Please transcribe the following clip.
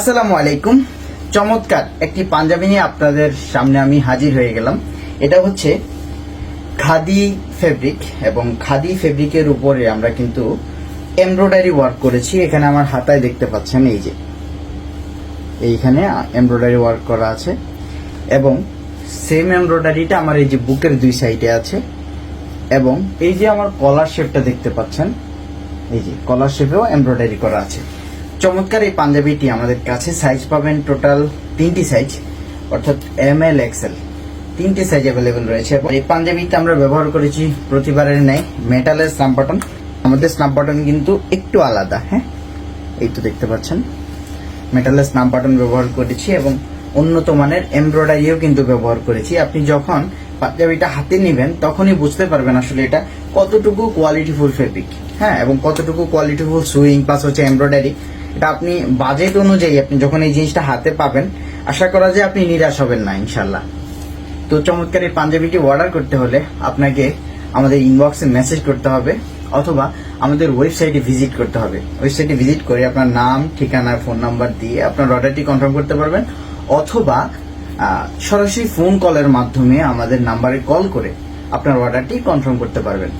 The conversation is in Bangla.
আসসালামু আলাইকুম। চমৎকার একটি পাঞ্জাবি নিয়ে আপনাদের সামনে আমি হাজির হয়ে গেলাম। এটা হচ্ছে খাদি ফেব্রিক এবং খাদি ফেব্রিকের উপরে আমরা কিন্তু এমব্রয়ডারি ওয়ার্ক করেছি। এখানে আমার হাতায় দেখতে পাচ্ছেন এই যে। এইখানে এমব্রয়ডারি ওয়ার্ক করা আছে এবং সেম এমব্রয়ডারিটা আমার এই যে বুকের দুই সাইডে আছে এবং এই যে আমার কলার শেপটা দেখতে পাচ্ছেন, এই যে কলার শেপেও এমব্রয়ডারি করা আছে। চমৎকার এই পাঞ্জাবিটি আমাদের কাছে। সাইজ পাবেন টোটাল তিনটি সাইজ অর্থাৎ এম এল এক্সেল তিনটি সাইজ অ্যাভেলেবেল রয়েছে। এই পাঞ্জাবিতে আমরা ব্যবহার করেছি প্রতিবারের ন্যায়। মেটালের স্নাপ বাটন আমাদের স্নাপ বাটন কিন্তু একটু আলাদা হ্যাঁ? এই তো দেখতে পাচ্ছেন। মেটালের স্নাপ বাটন ব্যবহার করেছি এবং উন্নত মানের এমব্রয়ডারিও কিন্তু ব্যবহার করেছি। আপনি যখন পাঞ্জাবিটা হাতে নেবেন, তখনই বুঝতে পারবেন আসলে এটা কতটুকু কোয়ালিটিফুল ফেব্রিক হ্যাঁ? এবং কতটুকু কোয়ালিটিফুল সুইং প্লাস হচ্ছে এমব্রয়ডারি এটা আপনি বাজেট অনুযায়ী আপনি যখন এই জিনিসটা হাতে পাবেন, আশা করা যায় আপনি নিরাশ হবেন না ইনশাল্লাহ তো চমৎকার এই পাঞ্জাবিটি অর্ডার করতে হলে আপনাকে আমাদের ইনবক্সে মেসেজ করতে হবে, অথবা আমাদের ওয়েবসাইটে ভিজিট করতে হবে। ওয়েবসাইটে ভিজিট করে আপনার নাম, ঠিকানা ফোন নাম্বার দিয়ে আপনার অর্ডারটি কনফার্ম করতে পারবেন, অথবা সরাসরি ফোন কলের মাধ্যমে আমাদের নাম্বারে কল করে আপনার অর্ডারটি কনফার্ম করতে পারবেন।